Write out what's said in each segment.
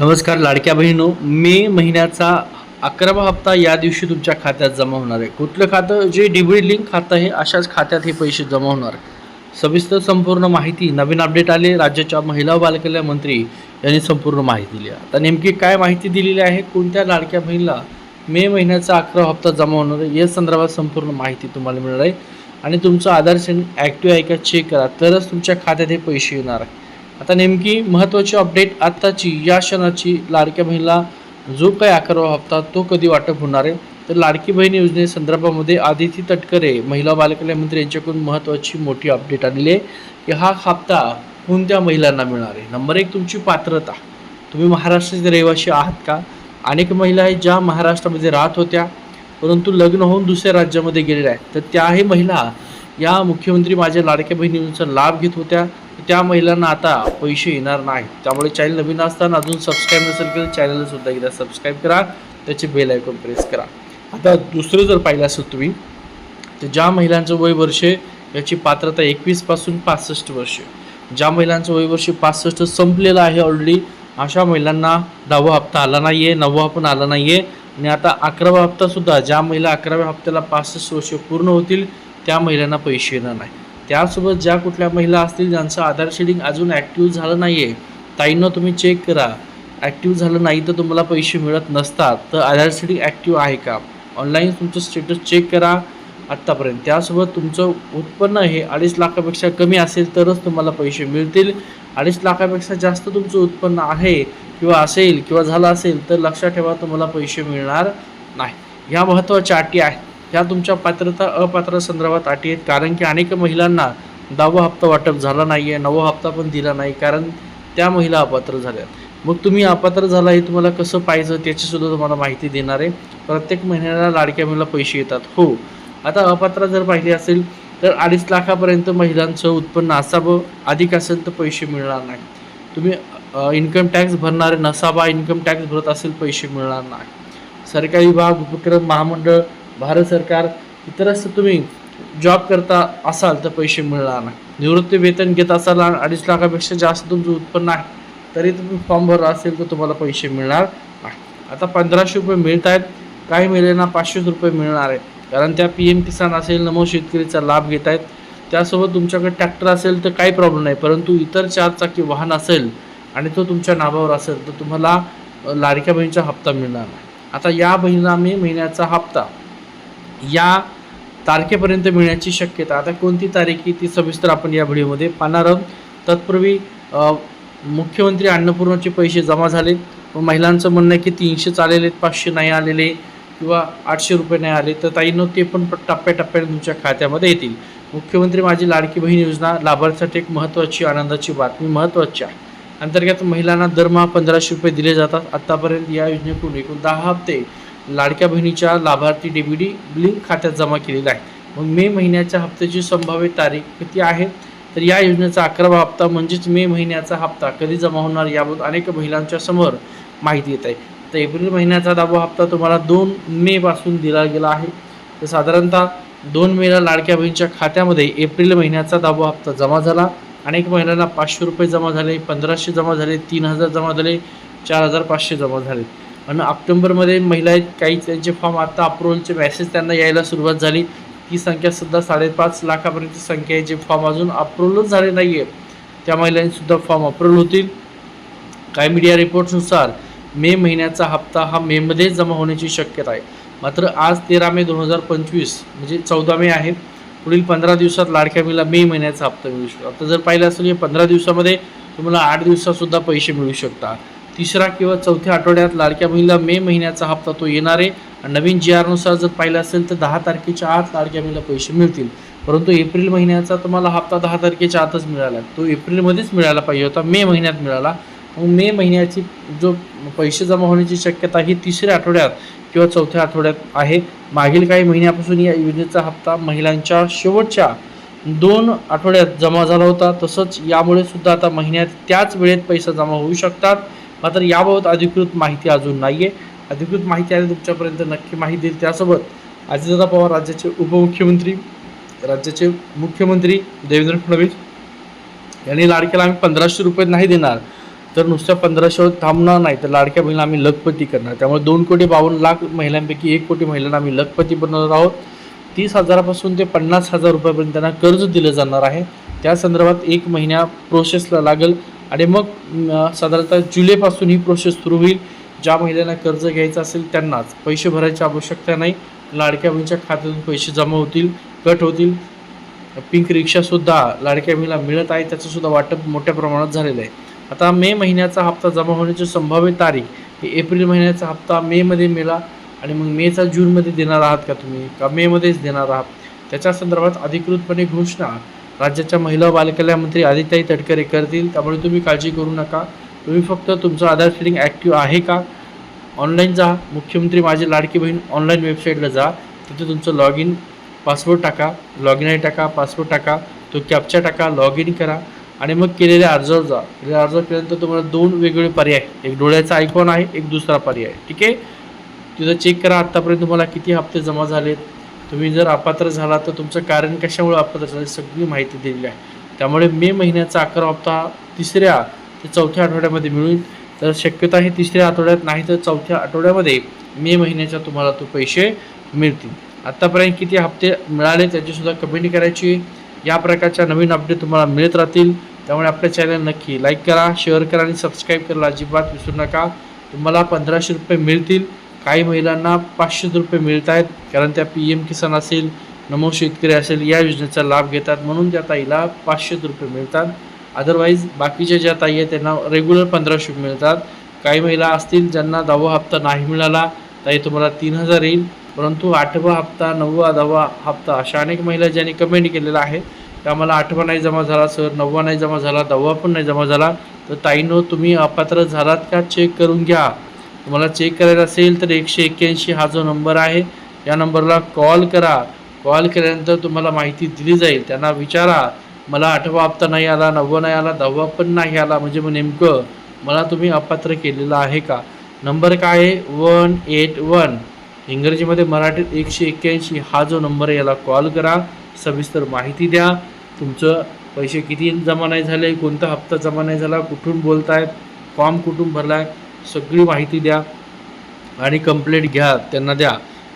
नमस्कार लाडक्या बहिणो मे महिन्याचा अकरावा हप्ता या दिवशी तुमच्या खात्यात जमा होणार आहे. कुठलं खातं? जे डीबीडी लिंक खातं आहे अशाच खात्यात हे पैसे जमा होणार आहे. सविस्तर संपूर्ण माहिती नवीन अपडेट आले राज्याच्या महिला व बालकल्याण मंत्री यांनी संपूर्ण माहिती दिली. आहे. आता नेमकी काय माहिती दिलेली आहे? कोणत्या लाडक्या बहिणीला मे महिन्याचा अकरा हप्ता जमा होणार आहे? या संदर्भात संपूर्ण माहिती तुम्हाला मिळणार आहे. आणि तुमचं आधार सेंड ॲक्टिव्ह आहे का? चेक करा. तरच तुमच्या खात्यात हे पैसे येणार आहे. आता नेमकी महत्त्वाची अपडेट आत्ताची या क्षणाची लाडक्या बहिणीला जो काही अकरावा हप्ता तो कधी वाटप होणार आहे? तर लाडकी बहीण योजनेसंदर्भामध्ये आदिती तटकरे महिला बालकल्याण मंत्री यांच्याकडून महत्त्वाची मोठी अपडेट आलेली आहे की हा हप्ता कोणत्या महिलांना मिळणार आहे? नंबर एक तुमची पात्रता. तुम्ही महाराष्ट्राचे रहिवासी आहात का? अनेक महिला आहेत ज्या महाराष्ट्रामध्ये राहत होत्या परंतु लग्न होऊन दुसऱ्या राज्यामध्ये गेलेल्या आहेत. तर त्याही महिला या मुख्यमंत्री माझ्या लाडक्या बहिणींचा लाभ घेत होत्या. त्या महिलांना आता पैसे येणार नाहीत. त्यामुळे चॅनल नवीन असताना अजून सबस्क्राईब नसेल केलं चॅनलसुद्धा एकदा सबस्क्राईब करा. त्याचे बेल आयकॉन प्रेस करा. आता दुसरं जर पाहिलं असेल तुम्ही तर ज्या महिलांचं वय वर्ष याची पात्रता एकवीसपासून पासष्ट वर्ष ज्या महिलांचं वय वर्ष पासष्ट संपलेलं आहे ऑलरेडी अशा महिलांना दहावा हप्ता आला नाही आहे नववा पण आला नाही आहे आणि आता अकरावा हप्तासुद्धा ज्या महिला अकराव्या हप्त्याला पासष्ट वर्ष पूर्ण होतील त्या महिलांना पैसे येणार नाही त्यासोबत ज्या कुठल्या महिला असतील ज्यांचं आधार शेडिंग अजून ॲक्टिव्ह झालं नाही आहे ताईंना तुम्ही चेक करा. ॲक्टिव्ह झालं नाही तर तुम्हाला पैसे मिळत नसतात. तर आधार शेडिंग ॲक्टिव्ह आहे का? ऑनलाईन तुमचं स्टेटस चेक करा आत्तापर्यंत त्यासोबत तुमचं उत्पन्न हे अडीच लाखापेक्षा कमी असेल तरच तुम्हाला पैसे मिळतील. अडीच लाखापेक्षा जास्त तुमचं उत्पन्न आहे किंवा असेल किंवा झालं असेल तर लक्षात ठेवा तुम्हाला पैसे मिळणार नाही. ह्या महत्त्वाच्या अटी आहेत. ह्या तुमच्या पात्रता अपात्र संदर्भात अटी आहेत. कारण की अनेक महिलांना दहावा हप्ता वाटप झाला नाही आहे नववा हप्ता पण दिला नाही. कारण त्या महिला अपात्र झाल्या मग तुम्ही अपात्र झाला हे तुम्हाला कसं पाहिजे त्याचीसुद्धा तुम्हाला माहिती देणार आहे. प्रत्येक महिन्याला लाडक्या मुलीला पैसे येतात. हो. आता अपात्र जर पाहिले असेल तर अडीच लाखापर्यंत महिलांचं उत्पन्न असावं. अधिक असेल तर पैसे मिळणार नाही. तुम्ही इन्कम टॅक्स भरणारे नसावा इन्कम टॅक्स भरत असेल पैसे मिळणार नाही. सरकारी विभाग उपक्रम महामंडळ भारत सरकार इतरच तुम्ही जॉब करता असाल तर पैसे मिळणार नाही. निवृत्ती वेतन घेत असाल आणि अडीच लाखापेक्षा जास्त तुमचं उत्पन्न आहे तरी तुम्ही फॉर्म भरला असेल तर तुम्हाला पैसे मिळणार नाही. आता पंधराशे रुपये मिळत आहेत काही महिलांना पाचशेच रुपये मिळणार आहे. कारण त्या पी एम किसान असेल नमो शेतकरीचा लाभ घेत आहेत त्यासोबत तुमच्याकडे ट्रॅक्टर असेल तर काही प्रॉब्लेम नाही परंतु इतर चार चाकी वाहन असेल आणि तो तुमच्या नावावर असेल तर तुम्हाला लाडक्या बहिणीचा हप्ता मिळणार नाही. आता या बहिणीला आम्ही महिन्याचा हप्ता या तारखेपर्यंत मिळण्याची शक्यता. आता कोणती तारीख आहे ती सविस्तर आपण या व्हिडिओमध्ये पाहणार आहोत. तत्पूर्वी मुख्यमंत्री अन्नपूर्णाचे पैसे जमा झालेत. व महिलांचं म्हणणं आहे की तीनशेच आलेले आहेत पाचशे नाही आलेले किंवा आठशे रुपये नाही आले तर ताईंनो ते पण टप्प्याटप्प्याने तुमच्या खात्यामध्ये येतील. मुख्यमंत्री माझी लाडकी बहीण योजना लाभार्थ्यासाठी एक महत्त्वाची आनंदाची बातमी महत्त्वाची आहे. अंतर्गत महिलांना दरमहा पंधराशे रुपये दिले जातात. आत्तापर्यंत या योजनेतून एकूण दहा हप्ते लाडक्या बहिणीच्या लाभार्थी डेबिडी लिंक खात्यात जमा केलेला आहे मग मे महिन्याच्या हप्त्याची संभाव्य तारीख किती आहे? तर या योजनेचा अकरावा हप्ता म्हणजेच मे महिन्याचा हप्ता कधी जमा होणार याबाबत अनेक महिलांच्या समोर माहिती येत आहे. तर एप्रिल महिन्याचा दहावा हप्ता तुम्हाला दोन मे पासून दिला गेला आहे. तर साधारणतः दोन मेला लाडक्या बहिणीच्या खात्यामध्ये एप्रिल महिन्याचा दहावा हप्ता जमा झाला. अनेक महिलांना पाचशे रुपये जमा झाले पंधराशे जमा झाले तीन हजार जमा झाले चार हजार पाचशे जमा झाले. आणि ऑक्टोबरमध्ये महिला आहेत काही त्यांचे फॉर्म आता अप्रुव्हलचे मॅसेज त्यांना यायला सुरुवात झाली. ही संख्यासुद्धा साडेपाच लाखापर्यंत संख्या आहे. जे फॉर्म अजून अप्रुव्हलच झाले नाही आहे त्या महिलांनीसुद्धा फॉर्म अप्रुव्हल होतील. काही मीडिया रिपोर्ट्सनुसार मे महिन्याचा हप्ता हा मेमध्ये जमा होण्याची शक्यता आहे. मात्र आज तेरा मे दोन हजार पंचवीस म्हणजे चौदा मे आहे. पुढील पंधरा दिवसात लाडक्या मुलीला मे महिन्याचा हप्ता मिळू शकतो. आता जर पाहिलं असेल पंधरा दिवसामध्ये तुम्हाला आठ दिवसातसुद्धा पैसे मिळू शकतात. तिसरा किंवा चौथ्या आठवड्यात लाडक्या बहिणीला मे महिन्याचा हप्ता तो येणार आहे. नवीन जी आरनुसार जर पाहिलं असेल तर दहा तारखेच्या आत लाडक्या बहिणीला पैसे मिळतील. परंतु एप्रिल महिन्याचा तुम्हाला हप्ता दहा तारखेच्या आतच मिळाला. तो एप्रिलमध्येच मिळाला पाहिजे होता. मे महिन्यात मिळाला. मग मे महिन्याची जो पैसे जमा होण्याची शक्यता ही तिसऱ्या आठवड्यात किंवा चौथ्या आठवड्यात आहे. मागील काही महिन्यापासून या योजनेचा हप्ता महिलांच्या शेवटच्या दोन आठवड्यात जमा झाला होता. तसंच यामुळे सुद्धा आता महिन्यात त्याच वेळेत पैसा जमा होऊ शकतात. मात्र याबाबत अधिकृत माहिती अजून नाही आहे अधिकृत माहिती आली तुमच्यापर्यंत नक्की माहिती देईल. त्यासोबत अजितदादा पवार राज्याचे उपमुख्यमंत्री राज्याचे मुख्यमंत्री देवेंद्र फडणवीस यांनी लाडक्याला आम्ही पंधराशे रुपये नाही देणार तर नुसत्या पंधराशेवर थांबणार नाही तर लाडक्या बहिणीला आम्ही लखपती करणार. त्यामुळे दोन कोटी बावन्न लाख महिलांपैकी एक कोटी महिलांना आम्ही लखपती बनवणार आहोत. तीस हजारापासून ते पन्नास हजार रुपयापर्यंत त्यांना कर्ज दिलं जाणार आहे. त्या संदर्भात एक महिन्या प्रोसेसला लागेल. आणि मग साधारणतः जुलैपासून ही प्रोसेस सुरू होईल. ज्या महिलांना कर्ज घ्यायचं असेल त्यांनाच. पैसे भरायची आवश्यकता नाही. लाडक्या बहिणीच्या खात्यातून पैसे जमा होतील कट होतील. पिंक रिक्षासुद्धा लाडक्या बहिणीला मिळत आहे त्याचंसुद्धा वाटप मोठ्या प्रमाणात झालेलं आहे. आता मे महिन्याचा हप्ता जमा होण्याची संभाव्य तारीख ही एप्रिल महिन्याचा हप्ता मेमध्ये मिळा आणि मग मेचा जूनमध्ये देणार आहात का तुम्ही? का मेमध्येच देणार आहात? त्याच्या संदर्भात अधिकृतपणे घोषणा राज्याच्या महिला बालकल्याण मंत्री आदित्याई तटकरे करतील. त्यामुळे तुम्ही काळजी करू नका. तुम्ही फक्त तुमचं आधार फिडिंग ॲक्टिव्ह आहे का? ऑनलाईन जा. मुख्यमंत्री माझी लाडकी बहीण ऑनलाईन वेबसाईटला जा. तिथे तुमचं लॉग इन पासवर्ड टाका. लॉग इन आय टाका पासवर्ड टाका. तो कॅप्चा टाका लॉग इन करा. आणि मग केलेल्या अर्जावर जा. केलेल्या अर्जावर केल्यानंतर तुम्हाला दोन वेगवेगळे पर्याय. एक डोळ्याचा आयकॉन आहे एक दुसरा पर्याय. ठीक आहे? तिथं चेक करा. आत्तापर्यंत तुम्हाला किती हप्ते जमा झालेत? तुम्ही जर अपात्र झाला तर तुमचं कारण कशामुळे अपात्र झालं सगळी माहिती दिलेली आहे. त्यामुळे मे महिन्याचा अकरा हप्ता तिसऱ्या ते चौथ्या आठवड्यामध्ये मिळून तर शक्यता हे तिसऱ्या आठवड्यात नाही तर चौथ्या आठवड्यामध्ये मे महिन्याच्या तुम्हाला तो पैसे मिळतील. आत्तापर्यंत किती हप्ते मिळाले त्याचीसुद्धा कमेंट करायची. या प्रकारच्या नवीन अपडेट तुम्हाला मिळत राहतील. त्यामुळे आपल्या चॅनल नक्की लाईक करा शेअर करा आणि सबस्क्राईब करायला अजिबात विसरू नका. तुम्हाला पंधराशे रुपये मिळतील. काही महिलांना पाचशे रुपये मिळत आहेत कारण त्या पी एम किसान असेल नमो शेतकरी असेल या योजनेचा लाभ घेतात. म्हणून त्या ताईला पाचशे रुपये मिळतात. अदरवाईज बाकीच्या ज्या ताई आहेत त्यांना रेग्युलर पंधराशे मिळतात. काही महिला असतील ज्यांना दहावा हप्ता नाही मिळाला ताई तुम्हाला तीन हजार येईल. परंतु आठवा हप्ता नववा दहावा हप्ता अशा अनेक महिला ज्यांनी कमेंट केलेला आहे की आम्हाला आठवा नाही जमा झाला सर नववा नाही जमा झाला दहावा पण नाही जमा झाला. तर ताईनो तुम्ही अपात्र झालात का? चेक करून घ्या. तुम्हाला चेक करायचं असेल तर एकशे एक्क्याऐंशी हा जो नंबर आहे या नंबरला कॉल करा. कॉल केल्यानंतर तुम्हाला माहिती दिली जाईल. त्यांना विचारा. मला आठवा हप्ता नाही आला नववा नाही आला दहावा पण नाही आला म्हणजे मग नेमकं मला तुम्ही अपात्र केलेलं आहे का? नंबर काय आहे? वन एट वन इंग्रजीमध्ये मराठीत एकशे एक्क्याऐंशी हा जो नंबर आहे याला कॉल करा. सविस्तर माहिती द्या. तुमचं पैसे किती जमा नाही झाले कोणता हप्ता जमा नाही झाला कुठून बोलतायत फॉर्म कुठून भरला आहे सगळी माहिती द्या आणि कंप्लेंट घ्या त्यांना द्या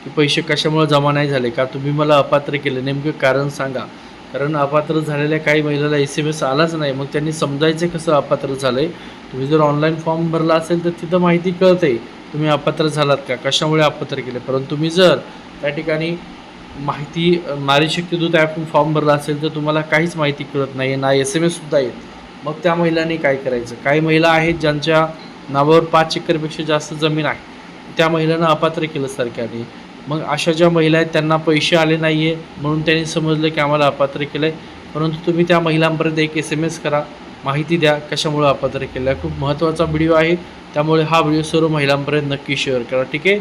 की पैसे कशामुळे जमा नाही झाले का तुम्ही मला अपात्र केले? नेमकं कारण सांगा. कारण अपात्र झालेल्या काही महिलेला एस एम एस आलाच नाही. मग त्यांनी समजायचं कसं अपात्र झालं आहे तुम्ही जर ऑनलाईन फॉर्म भरला असेल तर तिथं माहिती कळते तुम्ही अपात्र झालात का? कशामुळे अपात्र केले? परंतु तुम्ही जर त्या ठिकाणी माहिती नारी शक्तीदूत ॲपून फॉर्म भरला असेल तर तुम्हाला काहीच माहिती कळत नाही ना एस एम एससुद्धा येत. मग त्या महिलांनी काय करायचं? काही महिला आहेत ज्यांच्या नावावर पाच एकरपेक्षा जास्त जमीन आहे. त्या महिलांना अपात्र केलं सरकारने. मग अशा ज्या महिला आहेत त्यांना पैसे आले नाही आहे म्हणून त्यांनी समजलं की आम्हाला अपात्र केलं आहे परंतु तुम्ही त्या महिलांपर्यंत एक एस एम एस करा माहिती द्या कशामुळे अपात्र केलं आहे खूप महत्त्वाचा व्हिडिओ आहे. त्यामुळे हा व्हिडिओ सर्व महिलांपर्यंत नक्की शेअर करा. ठीक आहे?